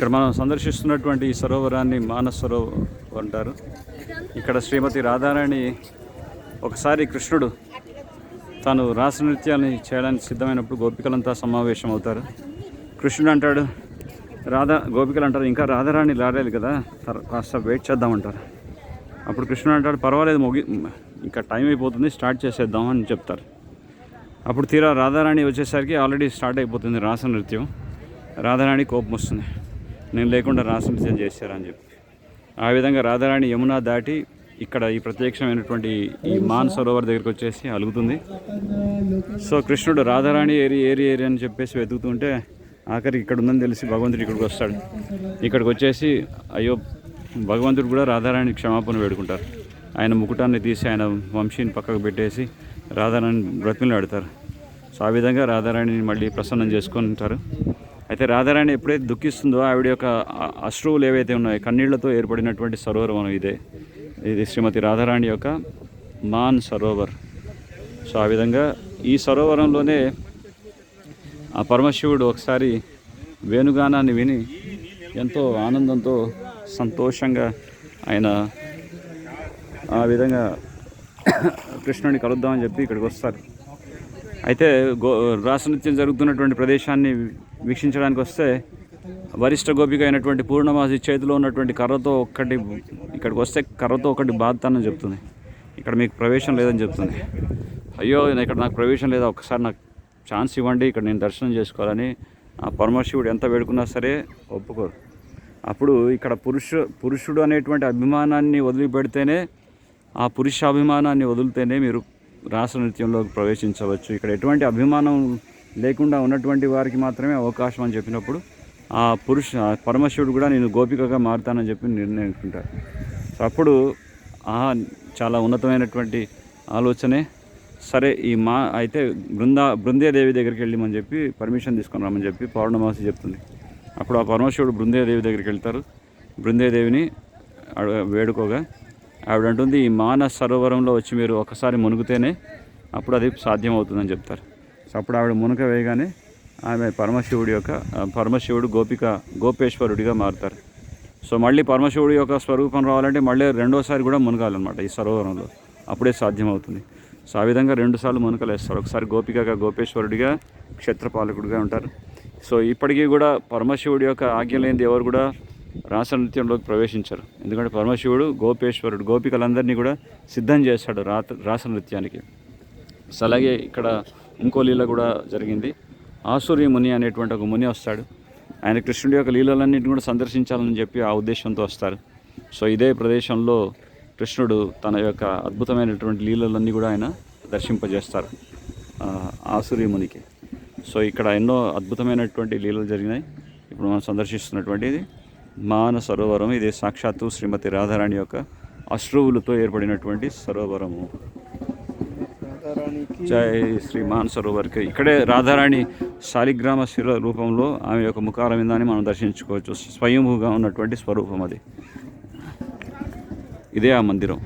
ఇక్కడ మనం సందర్శిస్తున్నటువంటి ఈ సరోవరాన్ని మానస సరోవర్ అంటారు. ఇక్కడ శ్రీమతి రాధారాణి ఒకసారి కృష్ణుడు తాను రాస నృత్యాన్ని చేయడానికి సిద్ధమైనప్పుడు గోపికలంతా సమావేశం అవుతారు కృష్ణుడు అంటాడు రాధా గోపికలు అంటారు ఇంకా రాధారాణి రాలేదు కదా కాస్త వెయిట్ చేద్దామంటారు అప్పుడు కృష్ణుడు అంటాడు పర్వాలేదు ముగి ఇంకా టైం అయిపోతుంది స్టార్ట్ చేసేద్దాం అని చెప్తారు. అప్పుడు తీరా రాధారాణి వచ్చేసరికి ఆల్రెడీ స్టార్ట్ అయిపోతుంది రాస నృత్యం. రాధారాణి కోపం వస్తుంది. నేను లేకుండా రాస నృత్యం చేశారని చెప్పి. ఆ విధంగా రాధారాణి యమున దాటి ఇక్కడ ఈ ప్రత్యక్షమైనటువంటి ఈ మాన్ సరోవర్ దగ్గరికి వచ్చేసి అలుగుతుంది. సో కృష్ణుడు రాధారాణి ఏరి ఏరి ఏరి అని చెప్పేసి వెతుకుతుంటే ఆఖరికి ఇక్కడ ఉందని తెలిసి భగవంతుడు ఇక్కడికి వస్తాడు. ఇక్కడికి వచ్చేసి అయ్యో భగవంతుడు కూడా రాధారాణి క్షమాపణ వేడుకుంటారు. ఆయన ముకుటాన్ని తీసి ఆయన వంశీని పక్కకు పెట్టేసి రాధారాణి బ్రతిమలాడతారు సో ఆ విధంగా రాధారాణిని మళ్ళీ ప్రసన్నం చేసుకొని ఉంటారు అయితే రాధారాణి ఎప్పుడైతే దుఃఖిస్తుందో ఆవిడ యొక్క అశ్రువులు ఏవైతే ఉన్నాయో కన్నీళ్ళతో ఏర్పడినటువంటి సరోవరం ఇదే. ఇది శ్రీమతి రాధారాణి యొక్క మాన్ సరోవర్. సో ఆ విధంగా ఈ సరోవరంలోనే ఆ పరమశివుడు ఒకసారి వేణుగానాన్ని విని ఎంతో ఆనందంతో సంతోషంగా ఆయన ఆ విధంగా కృష్ణుడిని కలుద్దామని చెప్పి ఇక్కడికి వస్తారు. అయితే గో రాసనృత్యం జరుగుతున్నటువంటి ప్రదేశాన్ని వీక్షించడానికి వస్తే వరిష్ట గోపిక అయినటువంటి పూర్ణమాసి చేతిలో ఉన్నటువంటి కర్రతో ఒక్కటి ఇక్కడికి వస్తే కర్రతో ఒకటి బాధతానని చెప్తుంది. ఇక్కడ మీకు ప్రవేశం లేదని చెప్తుంది. అయ్యో నేను ఇక్కడ నాకు ప్రవేశం లేదా ఒకసారి నాకు ఛాన్స్ ఇవ్వండి ఇక్కడ నేను దర్శనం చేసుకోవాలని. ఆ పరమశివుడు ఎంత వేడుకున్నా సరే ఒప్పుకోరు అప్పుడు ఇక్కడ పురుష పురుషుడు అనేటువంటి అభిమానాన్ని వదిలిపెడితేనే ఆ పురుషాభిమానాన్ని వదిలితేనే మీరు రాస నృత్యంలోకి ప్రవేశించవచ్చు. ఇక్కడ ఎటువంటి అభిమానం లేకుండా ఉన్నటువంటి వారికి మాత్రమే అవకాశం అని చెప్పినప్పుడు ఆ పురుష ఆ పరమశివుడు కూడా నేను గోపికగా మారుతానని చెప్పి నిర్ణయించుకుంటారు. సో అప్పుడు ఆ చాలా ఉన్నతమైనటువంటి ఆలోచనే సరే ఈ మా అయితే బృందా బృందేదేవి దగ్గరికి వెళ్ళమని చెప్పి పర్మిషన్ తీసుకొని రమ్మని చెప్పి పౌర్ణమాసి చెప్తుంది. అప్పుడు ఆ పరమశివుడు బృందేదేవి దగ్గరికి వెళ్తారు. బృందేదేవిని వేడుకోగా ఆవిడ అంటుంది ఈ మాన సరోవరంలో వచ్చి మీరు ఒకసారి మునుగుతేనే అప్పుడు అది సాధ్యమవుతుందని చెప్తారు. సో అప్పుడు ఆవిడ మునక వేయగానే ఆమె పరమశివుడి యొక్క పరమశివుడు గోపిక గోపేశ్వరుడిగా మారుతారు. సో మళ్ళీ పరమశివుడి యొక్క స్వరూపం రావాలంటే మళ్ళీ రెండోసారి కూడా మునగాలన్నమాట ఈ సరోవరంలో. అప్పుడే సాధ్యమవుతుంది. సో ఆ విధంగా రెండుసార్లు మునకలేస్తారు ఒకసారి గోపికగా గోపేశ్వరుడిగా క్షేత్రపాలకుడిగా ఉంటారు. సో ఇప్పటికీ కూడా పరమశివుడి యొక్క ఆజ్ఞ లేనిది ఎవరు కూడా రాస నృత్యంలోకి ప్రవేశించరు. ఎందుకంటే పరమశివుడు గోపేశ్వరుడు గోపికలందరినీ కూడా సిద్ధం చేస్తాడు రాత రాస నృత్యానికి సో అలాగే ఇక్కడ ఇంకో లీల కూడా జరిగింది. ఆసూర్య ముని అనేటువంటి ఒక ముని వస్తాడు. ఆయన కృష్ణుడి యొక్క లీలలన్నింటిని కూడా సందర్శించాలని చెప్పి ఆ ఉద్దేశంతో వస్తారు. సో ఇదే ప్రదేశంలో కృష్ణుడు తన యొక్క అద్భుతమైనటువంటి లీలలన్నీ కూడా ఆయన దర్శింపజేస్తారు ఆ, ఆసూర్య మునికి. సో ఇక్కడ ఎన్నో అద్భుతమైనటువంటి లీలలు జరిగినాయి. ఇప్పుడు మనం సందర్శిస్తున్నటువంటిది మాన సరోవరం. ఇది సాక్షాత్తు శ్రీమతి రాధారాణి యొక్క అశ్రువులతో ఏర్పడినటువంటి సరోవరము. జై శ్రీ మాన్ సరోవర్కి ఇక్కడే రాధారాణి శాలిగ్రామ శిల రూపంలో ఆమె యొక్క ముఖాల విందాన్ని మనం దర్శించుకోవచ్చు. స్వయంభూగా ఉన్నటువంటి స్వరూపం అది. ఇదే ఆ మందిరం.